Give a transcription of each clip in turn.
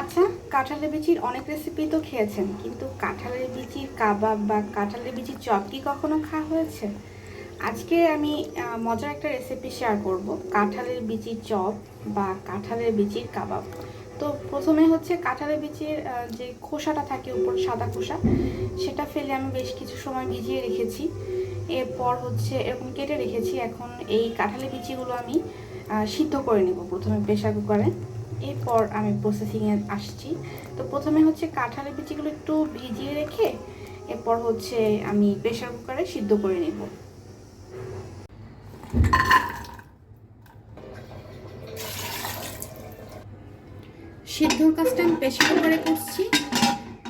আচ্ছা কাঁঠালের বিচির অনেক রেসিপি তো খেয়েছেন, কিন্তু কাঁঠালের বিচির কাবাব বা কাঁঠালের বিচির চপ কি কখনো খাওয়া হয়েছে? আজকে আমি মজার একটা রেসিপি শেয়ার করব কাঁঠালের বিচির চপ বা কাঁঠালের বিচির কাবাব। তো প্রথমে হচ্ছে কাঁঠালের বিচির যে খোসাটা থাকে উপর সাদা খোসা, সেটা ফেলে আমি বেশ কিছু সময় ভিজিয়ে রেখেছি। এরপর হচ্ছে এরকম কেটে রেখেছি, এখন এই কাঁঠালের বিচিগুলো আমি সিদ্ধ করে নেব প্রথমে প্রেশার কুকারে। এরপর আমি প্রসেসিংয়ে আসছি। তো প্রথমে হচ্ছে কাঁঠালের বিচিগুলো একটু ভিজিয়ে রেখে এরপর হচ্ছে আমি প্রেশার কুকারে সিদ্ধ করে নেব। সিদ্ধর কাজটা আমি প্রেশার কুকারে করছি,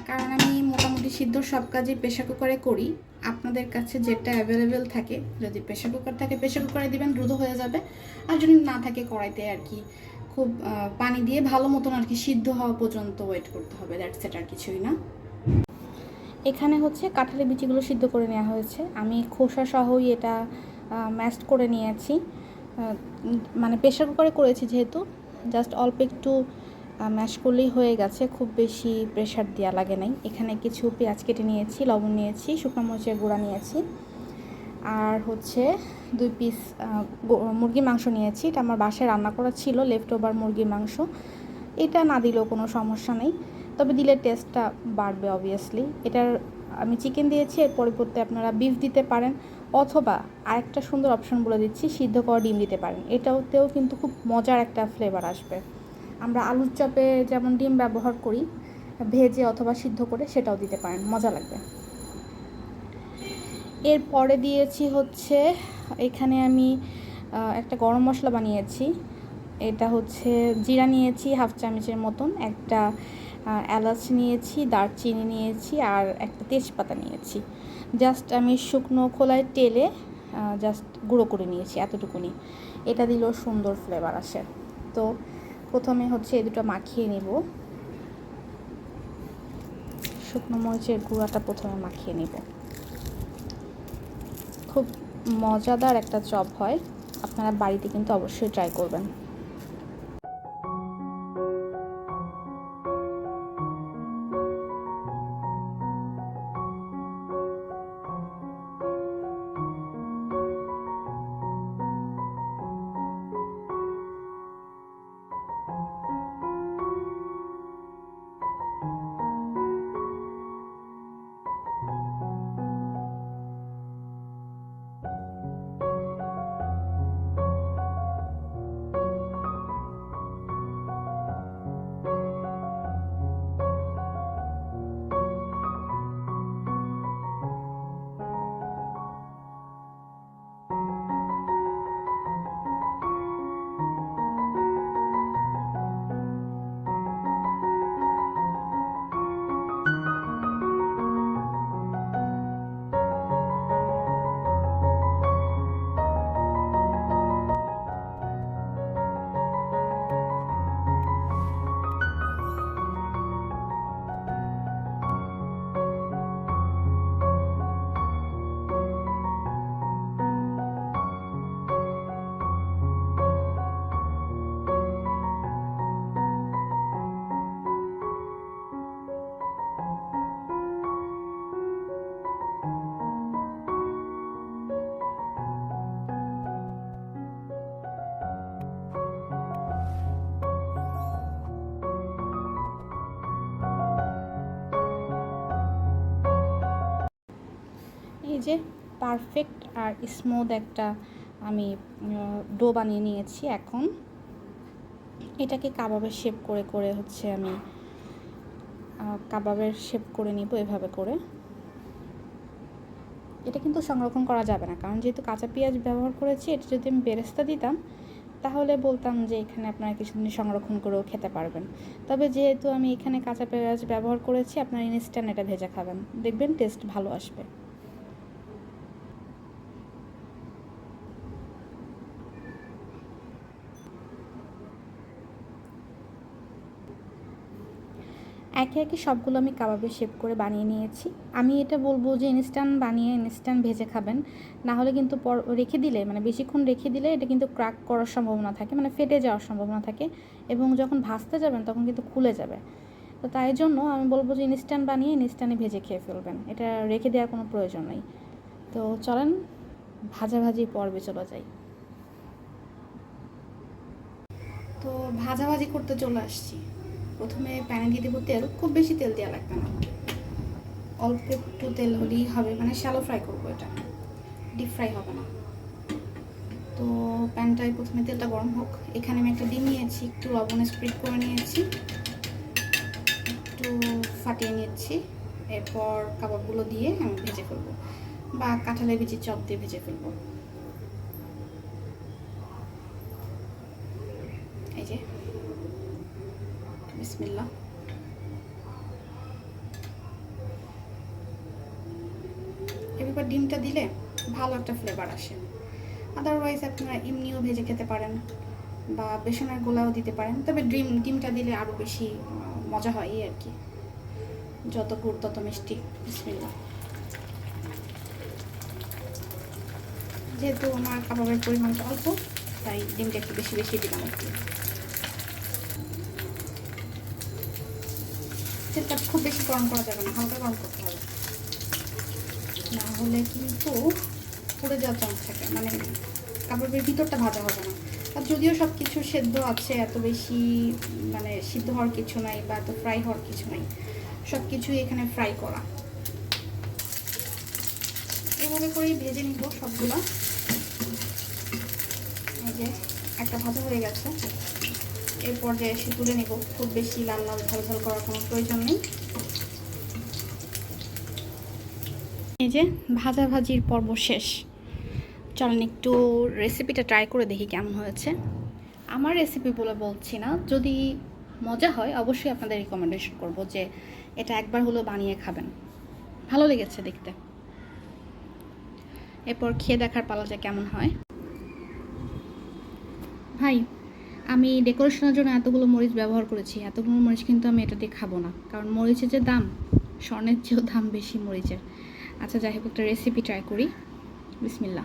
কারণ আমি মোটামুটি সিদ্ধর সব কাজই প্রেশার কুকারে করি। আপনাদের কাছে যেটা অ্যাভেলেবেল থাকে, যদি প্রেশার কুকার থাকে প্রেশার কুকারে দিবেন দ্রুত হয়ে যাবে। আর যদি না থাকে, কড়াইতে আর কি খুব পানি দিয়ে ভালো মতন আর কি সিদ্ধ হওয়া পর্যন্ত ওয়েট করতে হবে দ্যাটস সেট আর কিছুই না। এখানে হচ্ছে কাঁঠালের বিচিগুলো সিদ্ধ করে নেওয়া হয়েছে। আমি খোসা সহই এটা ম্যাস্ট করে নিয়েছি। মানে প্রেশার কুকারে করেছি যেহেতু জাস্ট অল্প একটু ম্যাশ করলেই হয়ে গেছে। খুব বেশি প্রেশার দেওয়া লাগে নাই। এখানে কিছু পেঁয়াজ কেটে নিয়েছি, লবণ নিয়েছি, শুকনো মরিচের গুঁড়া নিয়েছি। আর হচ্ছে দুই পিস মুরগির মাংস নিয়েছি। এটা আমার বাসায় রান্না করা ছিল লেফট ওভার মুরগির মাংস। এটা না দিলেও কোনো সমস্যা নেই। তবে দিলে টেস্টটা বাড়বে অবভিয়াসলি এটার আমি চিকেন দিয়েছি, এর পরিবর্তে আপনারা বিফ দিতে পারেন, অথবা আরেকটা সুন্দর অপশন বলে দিচ্ছি, সিদ্ধ করা ডিম দিতে পারেন। এটাতেও কিন্তু খুব মজার একটা ফ্লেভার আসবে। আমরা আলুর চপে যেমন ডিম ব্যবহার করি, ভেজে অথবা সিদ্ধ করে সেটাও দিতে পারেন, মজা লাগবে। এরপরে দিয়েছি হচ্ছে, এখানে আমি একটা গরম মশলা বানিয়েছি। এটা হচ্ছে জিরা নিয়েছি, হাফ চামচের মতন, একটা এলাচ নিয়েছি, দারচিনি নিয়েছি, আর একটা তেজপাতা নিয়েছি। জাস্ট আমি শুকনো খোলায় তেলে জাস্ট গুঁড়ো করে নিয়েছি এতটুকুনি। এটা দিলেও সুন্দর ফ্লেভার আসে। তো প্রথমে হচ্ছে এই দুটো মাখিয়ে নেব। শুকনো মরিচের গুঁড়াটা প্রথমে মাখিয়ে নেব। খুব মজাদার একটা চপ হয়। আপনারা বাড়িতে কিন্তু অবশ্যই ট্রাই করবেন। যে পারফেক্ট আর স্মুথ একটা আমি ডো বানিয়ে নিয়েছি এখন। এটাকে কাবাবের শেপ করে করে হচ্ছে আমি কাবাবের শেপ করে নিব এভাবে করে। এটা কিন্তু সংরক্ষণ করা যাবে না, কারণ যেহেতু কাঁচা পেঁয়াজ ব্যবহার করেছি, এটা যদি আমি বেরেস্তা দিতাম, তাহলে বলতাম যে এখানে আপনারা কিছুদিন সংরক্ষণ করেও খেতে পারবেন। তবে যেহেতু আমি এখানে কাঁচা পেঁয়াজ ব্যবহার করেছি, আপনারা ইনস্ট্যান্ট এটা ভেজে খাবেন। দেখবেন টেস্ট ভালো আসবে। একে একে সবগুলো আমি কাবাবের শেপ করে বানিয়ে নিয়েছি। আমি এটা বলব যে ইনস্ট্যান্ট বানিয়ে ইনস্ট্যান্ট ভেজে খাবেন। না হলে কিন্তু পর রেখে দিলে মানে বেশিক্ষণ রেখে দিলে এটা কিন্তু ক্র্যাক করার সম্ভাবনা থাকে মানে ফেটে যাওয়ার সম্ভাবনা থাকে এবং যখন ভাজতে যাবেন তখন কিন্তু খুলে যাবে। তো তাই জন্য আমি বলব যে ইনস্ট্যান্ট বানিয়ে ইনস্ট্যান্টে ভেজে খেয়ে ফেলবেন। এটা রেখে দেওয়ার কোনো প্রয়োজন নেই। তো চলেন, ভাজাভাজি পর্বে চলে যাই। তো ভাজাভাজি করতে চলে আসছি। প্রথমে প্যানে দিয়ে দেবো তেল, খুব বেশি তেল দেওয়া লাগবে না। অল্প একটু তেল হলেই হবে মানে শ্যালো ফ্রাই করব এটা। ডিপ ফ্রাই হবে না। তো প্যানটায় প্রথমে তেলটা গরম হোক। এখানে আমি একটা ডিম নিয়েছি, একটু লবণে স্প্রেড করে নিয়েছি, একটু ফাটিয়ে নিয়েছি। এরপর কাবাবগুলো দিয়ে আমি ভেজে ফেলব বা কাঁঠালের বিচি চপ দিয়ে ভেজে ফেলব এই যে বিসমিল্লা এবার ডিমটা দিলে ভালো একটা ফ্লেভার আসে। আদারওয়াইজ আপনারা এমনিও ভেজে খেতে পারেন বা বেসনের গোলাও দিতে পারেন। তবে ডিম, ডিমটা দিলে আরও বেশি মজা হয় এই আর কি যত গুড়, তত মিষ্টি। বিসমিল্লা যেহেতু আমার কাবাবের পরিমাণটা অল্প, তাই ডিমটা একটু বেশি বেশি দিলাম আর কি। তেলটা খুব বেশি গরম করা যাবে না, হালকা গরম করতে হবে। না হলে কিন্তু পুড়ে যাওয়ার চান্স থাকে মানে কাবাবের ভিতরটা ভাজা হবে না। আর যদিও সব কিছু সেদ্ধ আছে, এত বেশি মানে সিদ্ধ হওয়ার কিছু নাই বা এত ফ্রাই হওয়ার কিছু নাই সব কিছুই এখানে ফ্রাই করা। এভাবে করেই ভেজে নিব সবগুলো। এই যে, একটা ভাজা হয়ে গেছে। এর পর্যায়ে এসে তুলে নেব। খুব বেশি লাল লাল ঝাল ঝাল করার কোনো প্রয়োজন নেই। এই যে ভাজা ভাজির পর্ব শেষ। চলেন একটু রেসিপিটা ট্রাই করে দেখি কেমন হয়েছে। আমার রেসিপি বলে বলছি না, যদি মজা হয় অবশ্যই আপনাদের রিকমেন্ডেশন করব যে এটা একবার হলেও বানিয়ে খাবেন। ভালো লেগেছে দেখতে। এরপর খেয়ে দেখার পালা যে কেমন হয়। ভাই আমি ডেকোরেশনের জন্য এতগুলো মরিচ ব্যবহার করেছি, এতগুলো মরিচ কিন্তু আমি এটা দিয়ে খাব না। কারণ মরিচের যে দাম, স্বর্ণের চেয়েও দাম বেশি মরিচের। আচ্ছা যাই হোক, একটা রেসিপি ট্রাই করি। বিসমিল্লা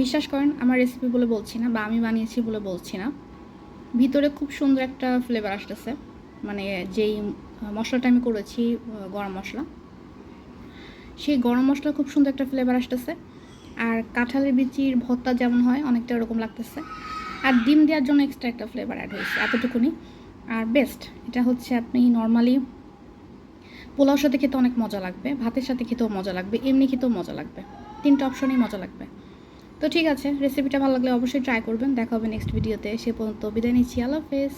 বিশ্বাস করেন, আমার রেসিপি বলে বলছি না, বা আমি বানিয়েছি বলে বলছি না। ভিতরে খুব সুন্দর একটা ফ্লেভার আসতেছে। মানে যেই মশলাটা আমি করেছি গরম মশলা। সেই গরম মশলা খুব সুন্দর একটা ফ্লেভার আসতেছে। আর কাঁঠালের বিচির ভর্তা যেমন হয়, অনেকটা এরকম লাগতেছে। আর ডিম দেওয়ার জন্য এক্সট্রা একটা ফ্লেভার অ্যাড হয়েছে, এতটুকুনি। আর বেস্ট এটা হচ্ছে আপনি নর্মালি পোলাওর সাথে খেতে অনেক মজা লাগবে, ভাতের সাথে খেতেও মজা লাগবে, এমনি খেতেও মজা লাগবে। তিনটা অপশনেই মজা লাগবে। তো ঠিক আছে রেসিপিটা ভালো লাগলে অবশ্যই ট্রাই করবেন। দেখা হবে নেক্সট ভিডিওতে সে পর্যন্ত বিদায় নিচ্ছি। আল্লাহ হাফেজ।